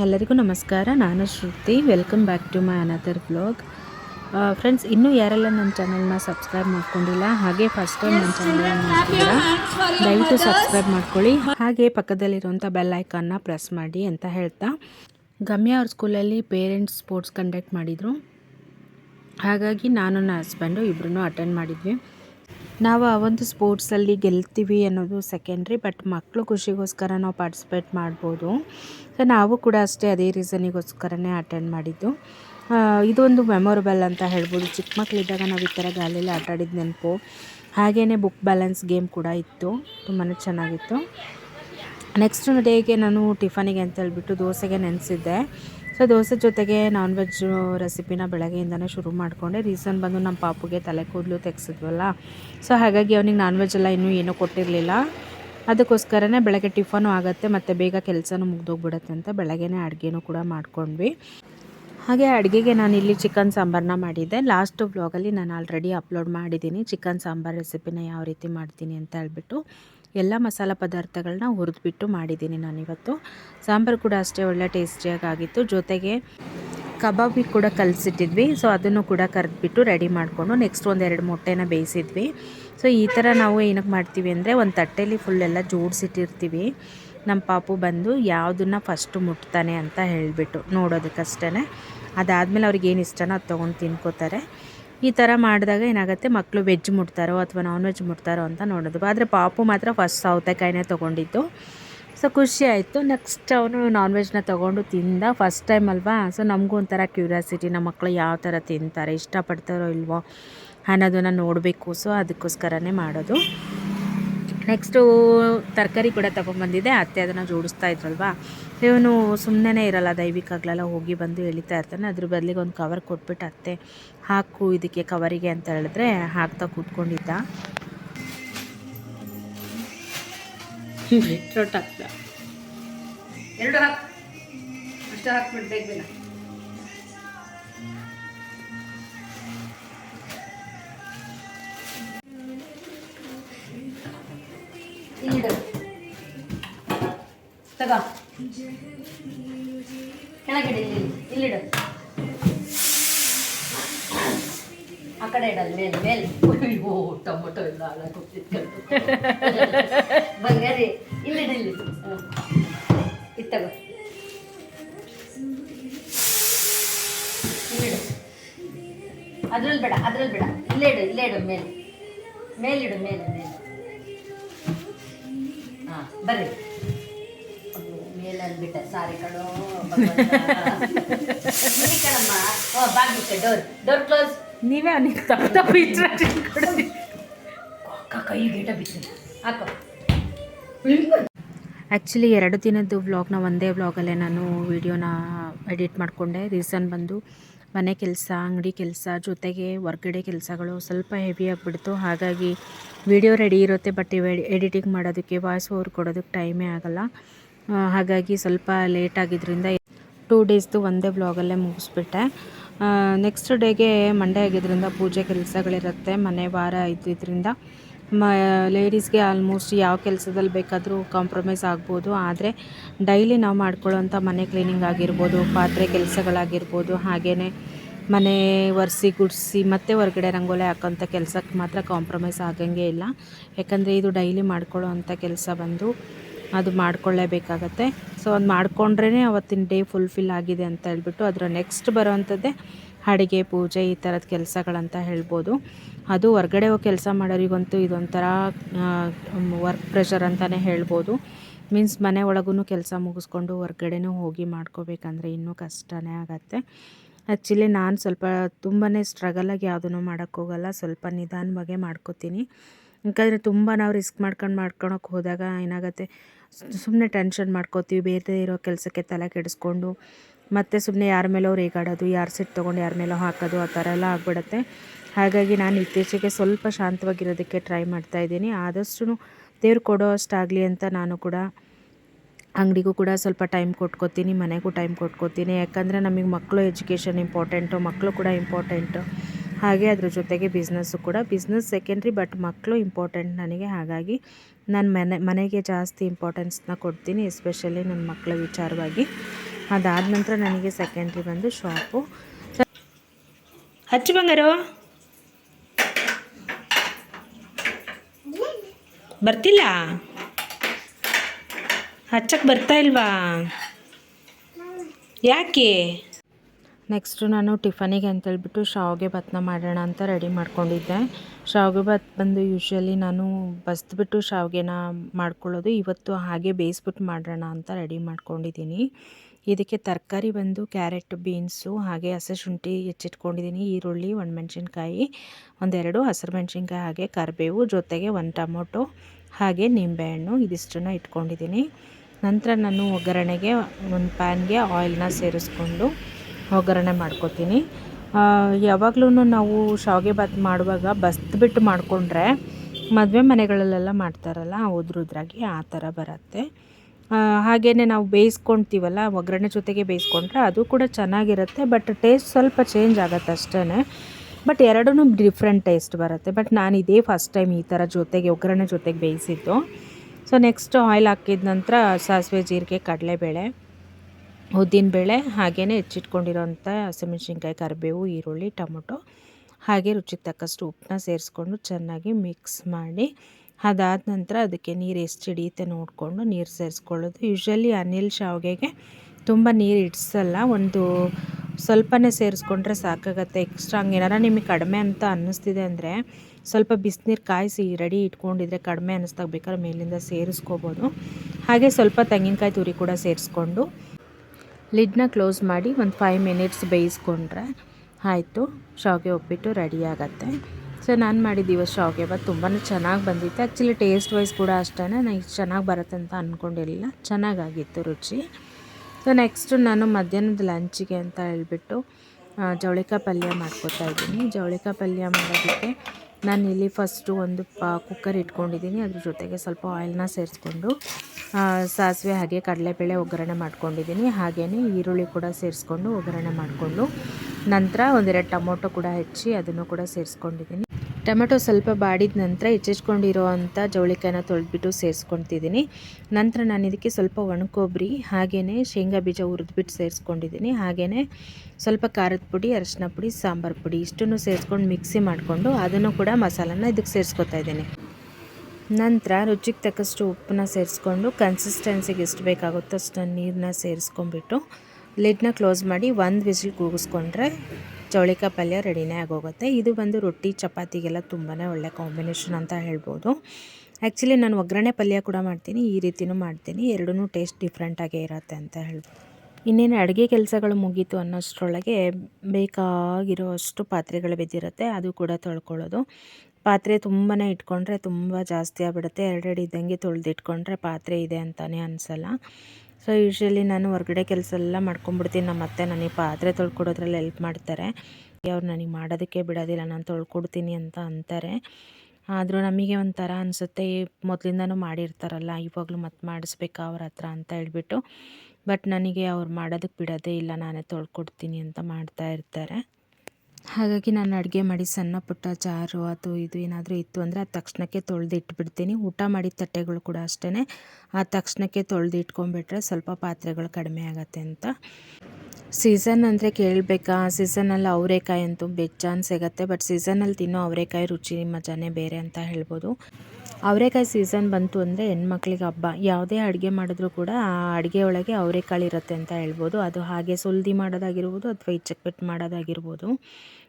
ಎಲ್ಲರಿಗೂ ನಮಸ್ಕಾರ. ನಾನು Shruti. Welcome back to my another blog friends ಇನ್ನೂ ಯಾರೆಲ್ಲ ನನ್ನ ಚಾನಲ್ನ ಸಬ್ಸ್ಕ್ರೈಬ್ ಮಾಡ್ಕೊಂಡಿಲ್ಲ, ಹಾಗೆ ಫಸ್ಟ್ ಟೈಮ್ ನನ್ನ ಚಾನಲ್ನ ಮಾಡ್ತೀರ ದಯವಿಟ್ಟು ಸಬ್ಸ್ಕ್ರೈಬ್ ಮಾಡ್ಕೊಳ್ಳಿ. ಹಾಗೆ ಪಕ್ಕದಲ್ಲಿರುವಂಥ ಬೆಲ್ ಐಕಾನ್ನ ಪ್ರೆಸ್ ಮಾಡಿ ಅಂತ ಹೇಳ್ತಾ. ಗಮ್ಯ ಅವ್ರ ಸ್ಕೂಲಲ್ಲಿ ಪೇರೆಂಟ್ಸ್ ಸ್ಪೋರ್ಟ್ಸ್ ಕಂಡಕ್ಟ್ ಮಾಡಿದರು. ಹಾಗಾಗಿ ನಾನು ನನ್ನ ಹಸ್ಬೆಂಡು ಇಬ್ಬರೂ ಅಟೆಂಡ್ ಮಾಡಿದ್ವಿ. ನಾವು ಆ ಒಂದು ಸ್ಪೋರ್ಟ್ಸಲ್ಲಿ ಗೆಲ್ತೀವಿ ಅನ್ನೋದು ಸೆಕೆಂಡ್ರಿ ಬಟ್ ಮಕ್ಕಳು ಖುಷಿಗೋಸ್ಕರ ನಾವು ಪಾರ್ಟಿಸಿಪೇಟ್ ಮಾಡ್ಬೋದು. ಸೊ ನಾವು ಕೂಡ ಅಷ್ಟೇ ಅದೇ ರೀಸನಿಗೋಸ್ಕರನೇ ಅಟೆಂಡ್ ಮಾಡಿದ್ದು. ಇದೊಂದು ಮೆಮೊರಬಲ್ ಅಂತ ಹೇಳ್ಬೋದು. ಚಿಕ್ಕ ಮಕ್ಕಳಿದ್ದಾಗ ನಾವು ಈ ಥರ ಗಾಲಿಯಲ್ಲಿ ಆಟ ಆಡಿದ ನೆನಪು. ಹಾಗೆಯೇ ಬುಕ್ ಬ್ಯಾಲೆನ್ಸ್ ಗೇಮ್ ಕೂಡ ಇತ್ತು. ತುಂಬಾ ಚೆನ್ನಾಗಿತ್ತು. ನೆಕ್ಸ್ಟ್ ಡೇಗೆ ನಾನು ಟಿಫನಿಗೆ ಅಂತ ಹೇಳ್ಬಿಟ್ಟು ದೋಸೆಗೆ ನೆನೆಸಿದ್ದೆ. ಸೊ ದೋಸೆ ಜೊತೆಗೆ ನಾನ್ ವೆಜ್ ರೆಸಿಪಿನ ಬೆಳಗ್ಗೆಯಿಂದನೇ ಶುರು ಮಾಡಿಕೊಂಡೆ. ರೀಸನ್ ಬಂದು ನಮ್ಮ ಪಾಪುಗೆ ತಲೆ ಕೂದಲು ತೆಗ್ಸಿದ್ವಲ್ಲ. ಸೊ ಹಾಗಾಗಿ ಅವನಿಗೆ ನಾನ್ ವೆಜ್ ಎಲ್ಲ ಇನ್ನೂ ಏನೂ ಕೊಟ್ಟಿರಲಿಲ್ಲ. ಅದಕ್ಕೋಸ್ಕರನೇ ಬೆಳಗ್ಗೆ ಟಿಫನು ಆಗುತ್ತೆ, ಮತ್ತು ಬೇಗ ಕೆಲಸನೂ ಮುಗ್ದೋಗ್ಬಿಡುತ್ತೆ ಅಂತ ಬೆಳಗ್ಗೆನೇ ಅಡುಗೆನೂ ಕೂಡ ಮಾಡ್ಕೊಂಡ್ವಿ. ಹಾಗೆ ಅಡುಗೆಗೆ ನಾನು ಇಲ್ಲಿ ಚಿಕನ್ ಸಾಂಬಾರನ್ನ ಮಾಡಿದ್ದೆ ಲಾಸ್ಟ್ ಬ್ಲಾಗಲ್ಲಿ ನಾನು ಆಲ್ರೆಡಿ ಅಪ್ಲೋಡ್ ಮಾಡಿದ್ದೀನಿ. ಚಿಕನ್ ಸಾಂಬಾರ್ ರೆಸಿಪಿನ ಯಾವ ರೀತಿ ಮಾಡ್ತೀನಿ ಅಂತ ಹೇಳ್ಬಿಟ್ಟು. ಎಲ್ಲ ಮಸಾಲ ಪದಾರ್ಥಗಳನ್ನ ಹುರಿದ್ಬಿಟ್ಟು ಮಾಡಿದ್ದೀನಿ ನಾನಿವತ್ತು. ಸಾಂಬಾರು ಕೂಡ ಅಷ್ಟೇ ಒಳ್ಳೆ ಟೇಸ್ಟಿಯಾಗಿ ಆಗಿತ್ತು ಜೊತೆಗೆ ಕಬಾಬಿಗೆ ಕೂಡ ಕಲಸಿಟ್ಟಿದ್ವಿ. ಸೊ ಅದನ್ನು ಕೂಡ ಕರೆದ್ಬಿಟ್ಟು ರೆಡಿ ಮಾಡಿಕೊಂಡು ನೆಕ್ಸ್ಟ್ ಒಂದೆರಡು ಮೊಟ್ಟೆನ ಬೇಯಿಸಿದ್ವಿ. ಸೊ ಈ ಥರ ನಾವು ಏನಕ್ಕೆ ಮಾಡ್ತೀವಿ ಅಂದರೆ ಒಂದು ತಟ್ಟೆಯಲ್ಲಿ ಫುಲ್ಲೆಲ್ಲ ಜೋಡಿಸಿಟ್ಟಿರ್ತೀವಿ. ನಮ್ಮ ಪಾಪು ಬಂದು ಯಾವುದನ್ನ ಫಸ್ಟು ಮುಟ್ತಾನೆ ಅಂತ ಹೇಳಿಬಿಟ್ಟು ನೋಡೋದಕ್ಕಷ್ಟೇ ಅದಾದಮೇಲೆ ಅವ್ರಿಗೆ ಏನು ಇಷ್ಟನೋ ಅದು ತೊಗೊಂಡು ತಿನ್ಕೋತಾರೆ. ಈ ಥರ ಮಾಡಿದಾಗ ಏನಾಗುತ್ತೆ? ಮಕ್ಕಳು ವೆಜ್ ಮುಟ್ತಾರೋ ಅಥವಾ ನಾನ್ ವೆಜ್ ಮುಟ್ತಾರೋ ಅಂತ ನೋಡೋದು. ಆದರೆ ಪಾಪು ಮಾತ್ರ ಫಸ್ಟ್ ಸೌತೆಕಾಯಿನೇ ತೊಗೊಂಡಿದ್ದು. ಸೊ ಖುಷಿ ಆಯಿತು. ನೆಕ್ಸ್ಟ್ ಅವನು ನಾನ್ ವೆಜ್ನ ತೊಗೊಂಡು ತಿಂದ. ಫಸ್ಟ್ ಟೈಮ್ ಅಲ್ವಾ? ಸೊ ನಮಗೂ ಒಂಥರ ಕ್ಯೂರಿಯಾಸಿಟಿ ನಮ್ಮ ಮಕ್ಕಳು ಯಾವ ಥರ ತಿಂತಾರೆ? ಇಷ್ಟಪಡ್ತಾರೋ ಇಲ್ವೋ ಅನ್ನೋದನ್ನು ನೋಡಬೇಕು. ಸೊ ಅದಕ್ಕೋಸ್ಕರನೇ ಮಾಡೋದು. ನೆಕ್ಸ್ಟು ತರಕಾರಿ ಕೂಡ ತೊಗೊಂಬಂದಿದ್ದೆ ಅತ್ತೆ ಅದನ್ನು ಜೋಡಿಸ್ತಾ ಇದ್ರಲ್ವಾ? ಇವನು ಸುಮ್ಮನೆ ಇರಲ್ಲ, ದೈವಿಕಾಗ್ಲೆಲ್ಲ ಹೋಗಿ ಬಂದು ಎಳಿತಾ ಇರ್ತಾನೆ. ಅದ್ರ ಬದಲಿಗೆ ಒಂದು ಕವರ್ ಕೊಟ್ಬಿಟ್ಟು ಅತ್ತೆ, ಹಾಕು ಇದಕ್ಕೆ ಕವರಿಗೆ ಅಂತ ಹೇಳಿದ್ರೆ ಹಾಕ್ತಾ ಕೂತ್ಕೊಂಡಿದ್ದ. ಎರಡು ಹಾಕ್. ಅಷ್ಟು ಹಾಕ್ಬಿಟ್ಟು ಇಲ್ಲಿಡು ತಗೋ. ಕೆಳಗಡೆ, ಇಲ್ಲಿ ಇಲ್ಲಿಡು ಆ ಕಡೆ ಇಡಲ್ಲ, ಮೇಲೆ ಮೇಲೆ. ಅಯ್ಯೋ, ಟೊಮೊಟೊ ಇಲ್ಲ ಹಾಳಾಗೋಗ್ತಿತ್ತು ಬಂಗಾರಿ ಇಲ್ಲಿಡು ಇಲ್ಲಿ ಹ್ಮ್. ಇದು ತಗೋ. ಇಲ್ಲಿಡು ಅದ್ರಲ್ಲಿ ಬೇಡ ಅದ್ರಲ್ಲಿ ಬೇಡ. ಇಲ್ಲೇ ಇಡು ಇಲ್ಲೇ ಇಡು, ಮೇಲೆ. ಮೇಲಿಡು ಮೇಲೆ ಮೇಲೆ. ಬರ್ರಿ. ಅದು ಬಿಟ್ಟ ಸಾರಿ ಕಣೋ ಕಣಮ್ಮ. ಓ ಬಾಗ್ಲಿಕ್ಕೆ ಡೋರ್ ಡೋರ್ ಕ್ಲೋಸ್ ನೀವೇ ಅವನಿಗೆ ತಪ್ಪು ತಪ್ಪು ಇನ್ಸ್ಟ್ರಕ್ಷನ್ ಕೊಡೋದು ಅಕ್ಕ ಕೈ ಗೇಟ ಬಿತ್ತು ಹಾಕೋ. ಆ್ಯಕ್ಚುಲಿ ಎರಡು ದಿನದ್ದು ವ್ಲಾಗ್ನ ಒಂದೇ ವ್ಲಾಗಲ್ಲೇ ನಾನು ವೀಡಿಯೋನ ಎಡಿಟ್ ಮಾಡಿಕೊಂಡೆ. ರೀಸನ್ ಬಂದು ಮನೆ ಕೆಲಸ, ಅಂಗಡಿ ಕೆಲಸ, ಜೊತೆಗೆ ಹೊರ್ಗಡೆ ಕೆಲಸಗಳು ಸ್ವಲ್ಪ ಹೆವಿ ಆಗಿಬಿಡ್ತು. ಹಾಗಾಗಿ ವಿಡಿಯೋ ರೆಡಿ ಇರುತ್ತೆ ಬಟ್ ಎಡಿಟಿಂಗ್ ಮಾಡೋದಕ್ಕೆ ವಾಯ್ಸ್ ಓವರ್ ಕೊಡೋದಕ್ಕೆ ಟೈಮೇ ಆಗಲ್ಲ. ಹಾಗಾಗಿ ಸ್ವಲ್ಪ ಲೇಟ್ ಆಗಿದ್ದರಿಂದ ಟೂ ಡೇಸ್ದು ಒಂದೇ ಬ್ಲಾಗಲ್ಲೇ ಮುಗಿಸ್ಬಿಟ್ಟೆ. ನೆಕ್ಸ್ಟ್ ಡೇಗೆ ಮಂಡೇ ಆಗಿದ್ದರಿಂದ ಪೂಜೆ ಕೆಲಸಗಳಿರುತ್ತೆ, ಮನೆ ವಾರ ಇದ್ದಿದ್ದರಿಂದ ಮ ಲೇಡೀಸ್ಗೆ ಆಲ್ಮೋಸ್ಟ್ ಯಾವ ಕೆಲಸದಲ್ಲಿ ಬೇಕಾದರೂ ಕಾಂಪ್ರಮೈಸ್ ಆಗ್ಬೋದು. ಆದರೆ ಡೈಲಿ ನಾವು ಮಾಡ್ಕೊಳ್ಳೋಂಥ ಮನೆ ಕ್ಲೀನಿಂಗ್ ಆಗಿರ್ಬೋದು, ಪಾತ್ರೆ ಕೆಲಸಗಳಾಗಿರ್ಬೋದು ಹಾಗೆಯೇ ಮನೆ ಒರೆಸಿ, ಗುಡಿಸಿ, ಮತ್ತೆ ಹೊರಗಡೆ ರಂಗೋಲಿ ಹಾಕೋಂಥ ಕೆಲಸಕ್ಕೆ ಮಾತ್ರ ಕಾಂಪ್ರಮೈಸ್ ಆಗಂಗೆ ಇಲ್ಲ. ಯಾಕಂದರೆ ಇದು ಡೈಲಿ ಮಾಡ್ಕೊಳ್ಳೋ ಅಂಥ ಕೆಲಸ ಬಂದು ಅದು ಮಾಡ್ಕೊಳ್ಳೇಬೇಕಾಗತ್ತೆ. ಸೊ ಅದು ಮಾಡಿಕೊಂಡ್ರೇ ಅವತ್ತಿನ ಡೇ ಫುಲ್ಫಿಲ್ ಆಗಿದೆ ಅಂತ ಹೇಳ್ಬಿಟ್ಟು ಅದರ ನೆಕ್ಸ್ಟ್ ಬರೋವಂಥದ್ದೇ ಅಡುಗೆ, ಪೂಜೆ ಈ ಥರದ ಕೆಲಸಗಳಂತ ಹೇಳ್ಬೋದು. ಅದು ಹೊರ್ಗಡೆ ಹೋಗಿ ಕೆಲಸ ಮಾಡೋರಿಗಂತೂ ಇದೊಂಥರ ವರ್ಕ್ ಪ್ರೆಷರ್ ಅಂತಲೇ ಹೇಳ್ಬೋದು. ಮೀನ್ಸ್ ಮನೆ ಒಳಗೂ ಕೆಲಸ ಮುಗಿಸ್ಕೊಂಡು ಹೊರ್ಗಡೆನೂ ಹೋಗಿ ಮಾಡ್ಕೋಬೇಕಂದ್ರೆ ಇನ್ನೂ ಕಷ್ಟನೇ ಆಗತ್ತೆ. ಆ್ಯಕ್ಚುಲಿ ನಾನು ಸ್ವಲ್ಪ ತುಂಬಾ ಸ್ಟ್ರಗಲಾಗಿ ಯಾವುದೂ ಮಾಡೋಕ್ಕೋಗಲ್ಲ ಸ್ವಲ್ಪ ನಿಧಾನವಾಗೇ ಮಾಡ್ಕೋತೀನಿ. ಯಾಕಂದರೆ ತುಂಬ ನಾವು ರಿಸ್ಕ್ ಮಾಡ್ಕೊಂಡು ಮಾಡ್ಕೊಳಕ್ಕೆ ಹೋದಾಗ ಏನಾಗುತ್ತೆ ಸುಮ್ಮನೆ ಟೆನ್ಷನ್ ಮಾಡ್ಕೋತೀವಿ ಬೇರೆ ಇರೋ ಕೆಲಸಕ್ಕೆ ತಲೆ ಕೆಡಿಸ್ಕೊಂಡು. ಮತ್ತು ಸುಮ್ಮನೆ ಯಾರ ಮೇಲೋ ರೇಗಾಡೋದು ಯಾರು ಸಿಟ್ಟು ತೊಗೊಂಡು ಯಾರ ಮೇಲೋ ಹಾಕೋದು, ಆ ಥರ ಎಲ್ಲ ಆಗ್ಬಿಡುತ್ತೆ. ಹಾಗಾಗಿ ನಾನು ಇತ್ತೀಚೆಗೆ ಸ್ವಲ್ಪ ಶಾಂತವಾಗಿರೋದಕ್ಕೆ ಟ್ರೈ ಮಾಡ್ತಾ ಇದ್ದೀನಿ. ಆದಷ್ಟು ದೇವ್ರು ಕೊಡೋ ಅಷ್ಟಾಗಲಿ ಅಂತ ನಾನು ಕೂಡ ಅಂಗಡಿಗೂ ಕೂಡ ಸ್ವಲ್ಪ ಟೈಮ್ ಕೊಟ್ಕೋತೀನಿ, ಮನೆಗೂ ಟೈಮ್ ಕೊಟ್ಕೋತೀನಿ. ಯಾಕಂದರೆ ನಮಗೆ ಮಕ್ಕಳು ಎಜುಕೇಷನ್ ಇಂಪಾರ್ಟೆಂಟು, ಮಕ್ಕಳು ಕೂಡ ಇಂಪಾರ್ಟೆಂಟು. ಹಾಗೆ ಅದ್ರ ಜೊತೆಗೆ ಬಿಸ್ನೆಸ್ಸು ಕೂಡ. ಬಿಸ್ನೆಸ್ ಸೆಕೆಂಡ್ರಿ, ಬಟ್ ಮಕ್ಕಳು ಇಂಪಾರ್ಟೆಂಟ್ ನನಗೆ. ಹಾಗಾಗಿ ನಾನು ಮನೆ, ಮನೆಗೆ ಜಾಸ್ತಿ ಇಂಪಾರ್ಟೆನ್ಸ್ನ ಕೊಡ್ತೀನಿ, ಎಸ್ಪೆಷಲಿ ನನ್ನ ಮಕ್ಕಳ ವಿಚಾರವಾಗಿ. ಅದಾದ ನಂತರ ನನಗೆ ಸೆಕೆಂಡ್ರಿ ಬಂದು ಶಾಪು. ಹಚ್ಚು ಬಂಗಾರು. ಬರ್ತಿಲ್ಲ? ಹಚ್ಚಕ್ಕೆ ಬರ್ತಾ ಇಲ್ವಾ? ಯಾಕೆ? ನೆಕ್ಸ್ಟು ನಾನು ಟಿಫನಿಗೆ ಅಂತೇಳ್ಬಿಟ್ಟು ಶಾವಿಗೆ ಭತ್ನ ಮಾಡೋಣ ಅಂತ ರೆಡಿ ಮಾಡ್ಕೊಂಡಿದ್ದೆ. ಶಾವಿಗೆ ಭಾತ್ ಬಂದು ಯೂಶ್ವಲಿ ನಾನು ಬಸ್ದುಬಿಟ್ಟು ಶಾವಿಗೆನ ಮಾಡ್ಕೊಳ್ಳೋದು, ಇವತ್ತು ಹಾಗೆ ಬೇಯಿಸ್ಬಿಟ್ಟು ಮಾಡೋಣ ಅಂತ ರೆಡಿ ಮಾಡ್ಕೊಂಡಿದ್ದೀನಿ. ಇದಕ್ಕೆ ತರಕಾರಿ ಬಂದು, ಕ್ಯಾರೆಟ್, ಬೀನ್ಸು ಹಾಗೆ ಹಸಿ ಶುಂಠಿ ಹೆಚ್ಚಿಟ್ಕೊಂಡಿದ್ದೀನಿ, ಈರುಳ್ಳಿ, ಒಣಮೆಣ್ಸಿನ್ಕಾಯಿ, ಒಂದೆರಡು ಹಸಿರು ಮೆಣಸಿನ್ಕಾಯಿ ಹಾಗೆ ಕರಿಬೇವು, ಜೊತೆಗೆ ಒಂದು ಟೊಮೊಟೊ ಹಾಗೆ ನಿಂಬೆಹಣ್ಣು ಇದಿಷ್ಟನ್ನು ಇಟ್ಕೊಂಡಿದ್ದೀನಿ. ನಂತರ ನಾನು ಒಗ್ಗರಣೆಗೆ ಒಂದು ಪ್ಯಾನ್ಗೆ ಆಯಿಲ್ನ ಸೇರಿಸ್ಕೊಂಡು ಒಗ್ಗರಣೆ ಮಾಡ್ಕೊತೀನಿ. ಯಾವಾಗಲೂ ನಾವು ಶಾವಿಗೆ ಭಾತ್ ಮಾಡುವಾಗ ಬಸ್ದ್ಬಿಟ್ಟು ಮಾಡಿಕೊಂಡ್ರೆ ಮದುವೆ ಮನೆಗಳಲ್ಲೆಲ್ಲ ಮಾಡ್ತಾರಲ್ಲ ಉದ್ರುದ್ರಾಗಿ ಆ ಥರ ಬರುತ್ತೆ. ಹಾಗೆಯೇ ನಾವು ಬೇಯಿಸ್ಕೊಳ್ತೀವಲ್ಲ ಒಗ್ಗರಣೆ ಜೊತೆಗೆ ಬೇಯಿಸ್ಕೊಂಡ್ರೆ ಅದು ಕೂಡ ಚೆನ್ನಾಗಿರುತ್ತೆ ಬಟ್ ಟೇಸ್ಟ್ ಸ್ವಲ್ಪ ಚೇಂಜ್ ಆಗುತ್ತೆ ಅಷ್ಟೇ ಬಟ್ ಎರಡೂ ಡಿಫ್ರೆಂಟ್ ಟೇಸ್ಟ್ ಬರುತ್ತೆ. ಬಟ್ ನಾನು ಇದೇ ಫಸ್ಟ್ ಟೈಮ್ ಈ ಥರ ಜೊತೆಗೆ, ಒಗ್ಗರಣೆ ಜೊತೆಗೆ ಬೇಯಿಸಿದ್ದು. ಸೊ ನೆಕ್ಸ್ಟ್ ಆಯಿಲ್ ಹಾಕಿದ ನಂತರ ಸಾಸಿವೆ, ಜೀರಿಗೆ, ಕಡಲೆಬೇಳೆ ಉದ್ದಿನಬೇಳೆ ಹಾಗೆಯೇ ಹೆಚ್ಚಿಟ್ಕೊಂಡಿರೋಂಥ ಹಸಿಮೆಣ್ಸಿನ್ಕಾಯಿ, ಕರಿಬೇವು, ಈರುಳ್ಳಿ, ಟೊಮೊಟೊ, ಹಾಗೆ ರುಚಿಗೆ ತಕ್ಕಷ್ಟು ಉಪ್ಪನ್ನ ಸೇರಿಸ್ಕೊಂಡು ಚೆನ್ನಾಗಿ ಮಿಕ್ಸ್ ಮಾಡಿ ಅದಾದ ನಂತರ ಅದಕ್ಕೆ ನೀರು ಎಷ್ಟು ಹಿಡಿಯುತ್ತೆ ನೋಡಿಕೊಂಡು ನೀರು ಸೇರಿಸ್ಕೊಳ್ಳೋದು. ಯೂಶ್ವಲಿ ಅನಿಲ್ ಶಾವಿಗೆಗೆ ತುಂಬ ನೀರು ಇಡ್ಸಲ್ಲ. ಒಂದು ಸ್ವಲ್ಪನೇ ಸೇರಿಸ್ಕೊಂಡ್ರೆ ಸಾಕಾಗತ್ತೆ. ಎಕ್ಸ್ಟ್ರಾ ಹಂಗೆ ಏನಾರ ನಿಮಗೆ ಕಡಿಮೆ ಅಂತ ಅನ್ನಿಸ್ತಿದೆ ಅಂದರೆ ಸ್ವಲ್ಪ ಬಿಸಿನೀರು ಕಾಯಿಸಿ ರೆಡಿ ಇಟ್ಕೊಂಡಿದ್ರೆ ಕಡಿಮೆ ಅನ್ನಿಸ್ದಾಗ ಬೇಕಾದ್ರೆ ಮೇಲಿಂದ ಸೇರಿಸ್ಕೋಬೋದು. ಹಾಗೆ ಸ್ವಲ್ಪ ತೆಂಗಿನಕಾಯಿ ತುರಿ ಕೂಡ ಸೇರಿಸ್ಕೊಂಡು ಲಿಡ್ನ ಕ್ಲೋಸ್ ಮಾಡಿ ಒಂದು ಫೈವ್ ಮಿನಿಟ್ಸ್ ಬೇಯಿಸ್ಕೊಂಡ್ರೆ ಆಯಿತು. ಶಾವಿಗೆ ಒಪ್ಪಿಟ್ಟು ರೆಡಿ ಆಗುತ್ತೆ. ಸೊ ನಾನು ಮಾಡಿದ್ದು ಇವತ್ತು ಶಾವಿಗೆ ಬಾತ್ ತುಂಬಾ ಚೆನ್ನಾಗಿ ಬಂದಿತ್ತು. ಆ್ಯಕ್ಚುಲಿ ಟೇಸ್ಟ್ ವೈಸ್ ಕೂಡ ಅಷ್ಟೇ ನಾನು ಇಷ್ಟು ಚೆನ್ನಾಗಿ ಬರುತ್ತೆ ಅಂತ ಅಂದ್ಕೊಂಡಿರಲಿಲ್ಲ ಚೆನ್ನಾಗಾಗಿತ್ತು ರುಚಿ. ಸೊ ನೆಕ್ಸ್ಟು ನಾನು ಮಧ್ಯಾಹ್ನದ ಲಂಚಿಗೆ ಅಂತ ಹೇಳ್ಬಿಟ್ಟು ಜವಳಿಕಾಯಿ ಪಲ್ಯ ಮಾಡ್ಕೊತಾ ಇದ್ದೀನಿ. ಜವಳಿಕಾಯಿ ಪಲ್ಯ ಮಾಡೋದಕ್ಕೆ ನಾನು ಇಲ್ಲಿ ಫಸ್ಟು ಒಂದು ಪ ಕುಕ್ಕರ್ ಇಟ್ಕೊಂಡಿದ್ದೀನಿ. ಅದ್ರ ಜೊತೆಗೆ ಸ್ವಲ್ಪ ಆಯಿಲ್ನ ಸೇರಿಸ್ಕೊಂಡು ಸಾಸಿವೆ, ಹಾಗೆ ಕಡಲೆಬೇಳೆ ಒಗ್ಗರಣೆ ಮಾಡ್ಕೊಂಡಿದ್ದೀನಿ. ಹಾಗೆಯೇ ಈರುಳ್ಳಿ ಕೂಡ ಸೇರಿಸ್ಕೊಂಡು ಒಗ್ಗರಣೆ ಮಾಡಿಕೊಂಡು, ನಂತರ ಒಂದೆರಡು ಟೊಮೊಟೊ ಕೂಡ ಹೆಚ್ಚಿ ಅದನ್ನು ಕೂಡ ಸೇರಿಸ್ಕೊಂಡಿದ್ದೀನಿ. ಟೊಮೆಟೊ ಸ್ವಲ್ಪ ಬಾಡಿದ ನಂತರ ಹೆಚ್ಚಿಸ್ಕೊಂಡಿರೋ ಅಂಥ ಜವಳಿಕಾಯಿನ ತೊಳೆದ್ಬಿಟ್ಟು ಸೇರಿಸ್ಕೊತಿದ್ದೀನಿ ನಂತರ ನಾನು ಇದಕ್ಕೆ ಸ್ವಲ್ಪ ಒಣಕೊಬ್ಬರಿ ಹಾಗೆಯೇ ಶೇಂಗಾ ಬೀಜ ಹುರಿದ್ಬಿಟ್ಟು ಸೇರಿಸ್ಕೊಂಡಿದ್ದೀನಿ. ಹಾಗೆಯೇ ಸ್ವಲ್ಪ ಖಾರದ ಪುಡಿ, ಅರಶಿನ ಪುಡಿ, ಸಾಂಬಾರು ಪುಡಿ ಇಷ್ಟನ್ನು ಸೇರಿಸ್ಕೊಂಡು ಮಿಕ್ಸಿ ಮಾಡಿಕೊಂಡು ಅದನ್ನು ಕೂಡ ಮಸಾಲನ ಇದಕ್ಕೆ ಸೇರಿಸ್ಕೊತಾ ಇದ್ದೀನಿ. ನಂತರ ರುಚಿಗೆ ತಕ್ಕಷ್ಟು ಉಪ್ಪನ್ನ ಸೇರಿಸ್ಕೊಂಡು ಕನ್ಸಿಸ್ಟೆನ್ಸಿಗೆ ಎಷ್ಟು ಬೇಕಾಗುತ್ತೋ ಅಷ್ಟು ನೀರನ್ನ ಸೇರಿಸ್ಕೊಂಡ್ಬಿಟ್ಟು ಲಿಡ್ನ ಕ್ಲೋಸ್ ಮಾಡಿ ಒಂದು ವಿಸಿಲ್ ಕೂಗಿಸ್ಕೊಂಡ್ರೆ ಚೌಳಿಕಾಯಿ ಪಲ್ಯ ರೆಡಿನೇ ಆಗೋಗುತ್ತೆ. ಇದು ಬಂದು ರೊಟ್ಟಿ, ಚಪಾತಿಗೆಲ್ಲ ತುಂಬಾ ಒಳ್ಳೆ ಕಾಂಬಿನೇಷನ್ ಅಂತ ಹೇಳ್ಬೋದು. ಆ್ಯಕ್ಚುಲಿ ನಾನು ಒಗ್ಗರಣೆ ಪಲ್ಯ ಕೂಡ ಮಾಡ್ತೀನಿ, ಈ ರೀತಿಯೂ ಮಾಡ್ತೀನಿ. ಎರಡೂ ಟೇಸ್ಟ್ ಡಿಫ್ರೆಂಟಾಗೇ ಇರುತ್ತೆ ಅಂತ ಹೇಳ್ಬೋದು. ಇನ್ನೇನು ಅಡುಗೆ ಕೆಲಸಗಳು ಮುಗೀತು ಅನ್ನೋಷ್ಟರೊಳಗೆ ಬೇಕಾಗಿರೋ ಅಷ್ಟು ಪಾತ್ರೆಗಳು ಬಿದ್ದಿರುತ್ತೆ, ಅದು ಕೂಡ ತೊಳ್ಕೊಳ್ಳೋದು. ಪಾತ್ರೆ ತುಂಬಾ ಇಟ್ಕೊಂಡ್ರೆ ತುಂಬ ಜಾಸ್ತಿ ಆಗಿಬಿಡುತ್ತೆ. ಎರಡೆರಡು ಇದ್ದಂಗೆ ತೊಳೆದಿಟ್ಕೊಂಡ್ರೆ ಪಾತ್ರೆ ಇದೆ ಅಂತಲೇ ಅನಿಸಲ್ಲ. ಸೊ ಯೂಶ್ವಲಿ ನಾನು ಹೊರ್ಗಡೆ ಕೆಲಸ ಎಲ್ಲ ಮಾಡ್ಕೊಂಡ್ಬಿಡ್ತೀನಿ ನಮ್ಮ ಅತ್ತೆ ನನಗೆ ಪಾತ್ರೆ ತೊಳ್ಕೊಡೋದ್ರಲ್ಲಿ ಹೆಲ್ಪ್ ಮಾಡ್ತಾರೆ. ಅವ್ರು ನನಗೆ ಮಾಡೋದಕ್ಕೆ ಬಿಡೋದಿಲ್ಲ, ನಾನು ತೊಳ್ಕೊಡ್ತೀನಿ ಅಂತ ಅಂತಾರೆ. ಆದರೂ ನಮಗೆ ಒಂಥರ ಅನಿಸುತ್ತೆ ಮೊದಲಿಂದನೂ ಮಾಡಿರ್ತಾರಲ್ಲ, ಇವಾಗಲೂ ಮತ್ತೆ ಮಾಡಿಸ್ಬೇಕಾ ಅವ್ರ ಹತ್ರ ಅಂತ ಹೇಳ್ಬಿಟ್ಟು. ಬಟ್ ನನಗೆ ಅವ್ರು ಮಾಡೋದಕ್ಕೆ ಬಿಡೋದೇ ಇಲ್ಲ, ನಾನೇ ತೊಳ್ಕೊಡ್ತೀನಿ ಅಂತ ಮಾಡ್ತಾ ಇರ್ತಾರೆ. ಹಾಗಾಗಿ ನಾನು ಅಡುಗೆ ಮಾಡಿ ಸಣ್ಣ ಪುಟ್ಟ ಜಾರು ಅದು ಇದು ಏನಾದರೂ ಇತ್ತು ಅಂದರೆ ಅದು ತಕ್ಷಣಕ್ಕೆ ತೊಳೆದು ಇಟ್ಬಿಡ್ತೀನಿ. ಊಟ ಮಾಡಿದ ತಟ್ಟೆಗಳು ಕೂಡ ಅಷ್ಟೇ ಆ ತಕ್ಷಣಕ್ಕೆ ತೊಳೆದು ಇಟ್ಕೊಂಡ್ಬಿಟ್ರೆ ಸ್ವಲ್ಪ ಪಾತ್ರೆಗಳು ಕಡಿಮೆ ಆಗುತ್ತೆ ಅಂತ. ಸೀಸನ್ ಅಂದರೆ ಕೇಳಬೇಕಾ? ಸೀಸನಲ್ಲಿ ಅವರೆಕಾಯಿ ಅಂತೂ ಬೆಚ್ಚಾನ್ ಸಿಗತ್ತೆ, ಬಟ್ ಸೀಸನಲ್ಲಿ ತಿನ್ನೋ ಅವರೆಕಾಯಿ ರುಚಿ ಮಜಾನೇ ಬೇರೆ ಅಂತ ಹೇಳ್ಬೋದು. ಅವರೆಕಾಯಿ ಸೀಸನ್ ಬಂತು ಅಂದರೆ ಹೆಣ್ಮಕ್ಳಿಗೆ ಹಬ್ಬ. ಯಾವುದೇ ಅಡುಗೆ ಮಾಡಿದ್ರೂ ಕೂಡ ಆ ಅಡುಗೆ ಒಳಗೆ ಅವರೆಕಾಳು ಇರುತ್ತೆ ಅಂತ ಹೇಳ್ಬೋದು. ಅದು ಹಾಗೆ ಸುಲ್ದಿ ಮಾಡೋದಾಗಿರ್ಬೋದು ಅಥವಾ ಇಚ್ಚಕ್ಬಿಟ್ಟು ಮಾಡೋದಾಗಿರ್ಬೋದು.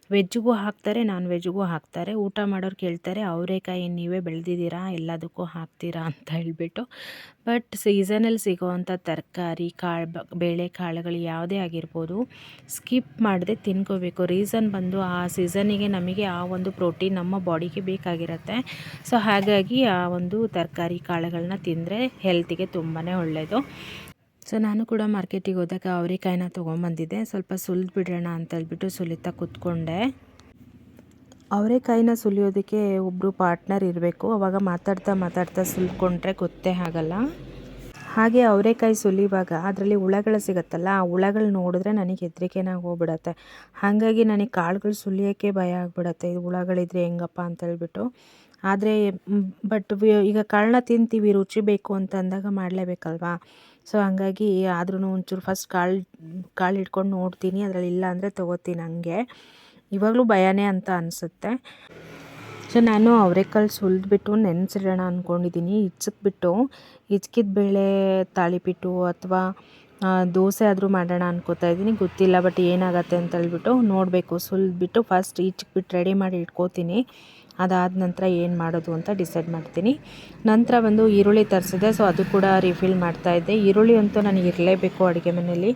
ವೆಜ್ಜಿಗೂ ಹಾಕ್ತಾರೆ ನಾನ್ ವೆಜ್ಗೂ ಹಾಕ್ತಾರೆ. ಊಟ ಮಾಡೋರು ಕೇಳ್ತಾರೆ ಅವರೇಕಾಯಿ ನೀವೇ ಬೆಳೆದಿದ್ದೀರಾ? ಎಲ್ಲದಕ್ಕೂ ಹಾಕ್ತೀರಾ? ಅಂತ ಹೇಳಿಬಿಟ್ಟು. ಬಟ್ ಸೀಸನಲ್ಲಿ ಸಿಗೋವಂಥ ತರಕಾರಿ, ಕಾಳು ಬೇಳೆ ಕಾಳುಗಳು ಯಾವುದೇ ಆಗಿರ್ಬೋದು, ಸ್ಕಿಪ್ ಮಾಡದೆ ತಿನ್ಕೋಬೇಕು. ರೀಸನ್ ಬಂದು ಆ ಸೀಸನಿಗೆ ನಮಗೆ ಆ ಒಂದು ಪ್ರೋಟೀನ್ ನಮ್ಮ ಬಾಡಿಗೆ ಬೇಕಾಗಿರುತ್ತೆ. ಸೊ, ಹಾಗಾಗಿ ಆ ಒಂದು ತರಕಾರಿ ಕಾಳುಗಳನ್ನ ತಿಂದರೆ ಹೆಲ್ತಿಗೆ ತುಂಬಾ ಒಳ್ಳೆಯದು ಸೊ ನಾನು ಕೂಡ ಮಾರ್ಕೆಟಿಗೆ ಹೋದಾಗ ಅವರೆಕಾಯಿನ ತೊಗೊಂಬಂದಿದ್ದೆ. ಸ್ವಲ್ಪ ಸುಲಿದು ಬಿಡೋಣ ಅಂತ ಹೇಳ್ಬಿಟ್ಟು ಸುಲಿತಾ ಕೂತ್ಕೊಂಡೆ. ಅವರೆಕಾಯಿನ ಸುಲಿಯೋದಕ್ಕೆ ಒಬ್ಬರು ಪಾರ್ಟ್ನರ್ ಇರಬೇಕು. ಅವಾಗ ಮಾತಾಡ್ತಾ ಮಾತಾಡ್ತಾ ಸುಲ್ಕೊಂಡ್ರೆ ಗೊತ್ತೇ ಆಗಲ್ಲ. ಹಾಗೆ ಅವರೆಕಾಯಿ ಸುಲಿಯುವಾಗ ಅದರಲ್ಲಿ ಹುಳಗಳು ಸಿಗುತ್ತಲ್ಲ, ಆ ಹುಳಗಳು ನೋಡಿದ್ರೆ ನನಗೆ ಹೆದರಿಕೆನಾಗ ಹೋಗ್ಬಿಡತ್ತೆ. ಹಾಗಾಗಿ ನನಗೆ ಕಾಳುಗಳು ಸುಲಿಯೋಕ್ಕೆ ಭಯ ಆಗ್ಬಿಡತ್ತೆ. ಇದು ಹುಳಗಳಿದ್ರೆ ಹೆಂಗಪ್ಪ ಅಂತೇಳ್ಬಿಟ್ಟು. ಆದರೆ ಬಟ್ ಈಗ ಕಾಳನ್ನ ತಿಂತೀವಿ, ರುಚಿ ಬೇಕು ಅಂತ ಅಂದಾಗ ಮಾಡಲೇಬೇಕಲ್ವಾ? ಸೊ ಹಂಗಾಗಿ ಆದ್ರೂ ಒಂಚೂರು ಫಸ್ಟ್ ಕಾಳು ಕಾಳು ಇಟ್ಕೊಂಡು ನೋಡ್ತೀನಿ. ಅದರಲ್ಲಿ ಇಲ್ಲ ಅಂದರೆ ತೊಗೋತೀನಿ ಹಂಗೆ. ಇವಾಗಲೂ ಭಯನೇ ಅಂತ ಅನಿಸುತ್ತೆ. ಸೊ ನಾನು ಅವರೆಕಾಳು ಸುಲಿದ್ಬಿಟ್ಟು ನೆನೆಸಿಡೋಣ ಅಂದ್ಕೊಂಡಿದ್ದೀನಿ ಹಿಚ್ಕ್ಬಿಟ್ಟು ಹಿಚ್ಕಿದ ಬೇಳೆ ತಾಳಿಪಿಟ್ಟು ಅಥವಾ ದೋಸೆ ಆದರೂ ಮಾಡೋಣ ಅನ್ಕೋತಾ ಇದ್ದೀನಿ. ಗೊತ್ತಿಲ್ಲ ಬಟ್ ಏನಾಗತ್ತೆ ಅಂತ ಹೇಳ್ಬಿಟ್ಟು ನೋಡಬೇಕು. ಸುಲಿದ್ಬಿಟ್ಟು ಫಸ್ಟ್ ಈಚಕ್ಬಿಟ್ಟು ರೆಡಿ ಮಾಡಿ ಇಟ್ಕೋತೀನಿ. ಅದಾದ ನಂತರ ಏನು ಮಾಡೋದು ಅಂತ ಡಿಸೈಡ್ ಮಾಡ್ತೀನಿ. ನಂತರ ಬಂದು ಈರುಳ್ಳಿ ತರಿಸಿದೆ ಸೊ ಅದು ಕೂಡ ರಿಫಿಲ್ ಮಾಡ್ತಾಯಿದ್ದೆ ಈರುಳ್ಳಿ ಅಂತೂ ನನಗೆ ಇರಲೇಬೇಕು ಅಡುಗೆ ಮನೆಯಲ್ಲಿ.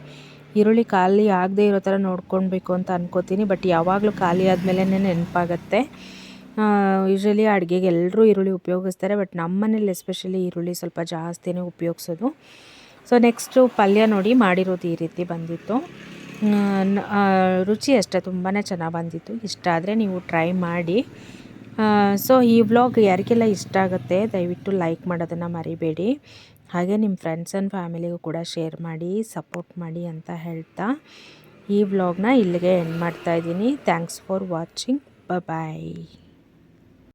ಈರುಳ್ಳಿ ಖಾಲಿ ಆಗದೆ ಇರೋ ಥರ ನೋಡ್ಕೊಳ್ಬೇಕು ಅಂತ ಅನ್ಕೋತೀನಿ ಬಟ್ ಯಾವಾಗಲೂ ಖಾಲಿ ಆದಮೇಲೆ ನೆನಪಾಗತ್ತೆ. ಯೂಶ್ವಲಿ ಅಡುಗೆಗೆ ಎಲ್ಲರೂ ಈರುಳ್ಳಿ ಉಪಯೋಗಿಸ್ತಾರೆ ಬಟ್ ನಮ್ಮ ಮನೇಲಿ ಎಸ್ಪೆಷಲಿ ಈರುಳ್ಳಿ ಸ್ವಲ್ಪ ಜಾಸ್ತಿನೇ ಉಪಯೋಗಿಸೋದು. ಸೊ ನೆಕ್ಸ್ಟು ಪಲ್ಯ ನೋಡಿ ಮಾಡಿರೋದು ಈ ರೀತಿ ಬಂದಿತ್ತು. ರುಚಿ ಅಷ್ಟೇ ತುಂಬಾ ಚೆನ್ನಾಗಿ ಬಂದಿತ್ತು. ಇಷ್ಟ ಆದರೆ ನೀವು ಟ್ರೈ ಮಾಡಿ. ಸೊ ಈ ವ್ಲಾಗ್ ಯಾರಿಗೆಲ್ಲ ಇಷ್ಟ ಆಗುತ್ತೆ, ದಯವಿಟ್ಟು ಲೈಕ್ ಮಾಡೋದನ್ನು ಮರಿಬೇಡಿ. ಹಾಗೆ ನಿಮ್ಮ ಫ್ರೆಂಡ್ಸ್ ಆ್ಯಂಡ್ ಫ್ಯಾಮಿಲಿಗೂ ಕೂಡ ಶೇರ್ ಮಾಡಿ ಸಪೋರ್ಟ್ ಮಾಡಿ ಅಂತ ಹೇಳ್ತಾ ಈ ವ್ಲಾಗ್ನ ಇಲ್ಲಿಗೆ ಎಂಡ್ ಮಾಡ್ತಾ ಇದ್ದೀನಿ. Thanks for watching bye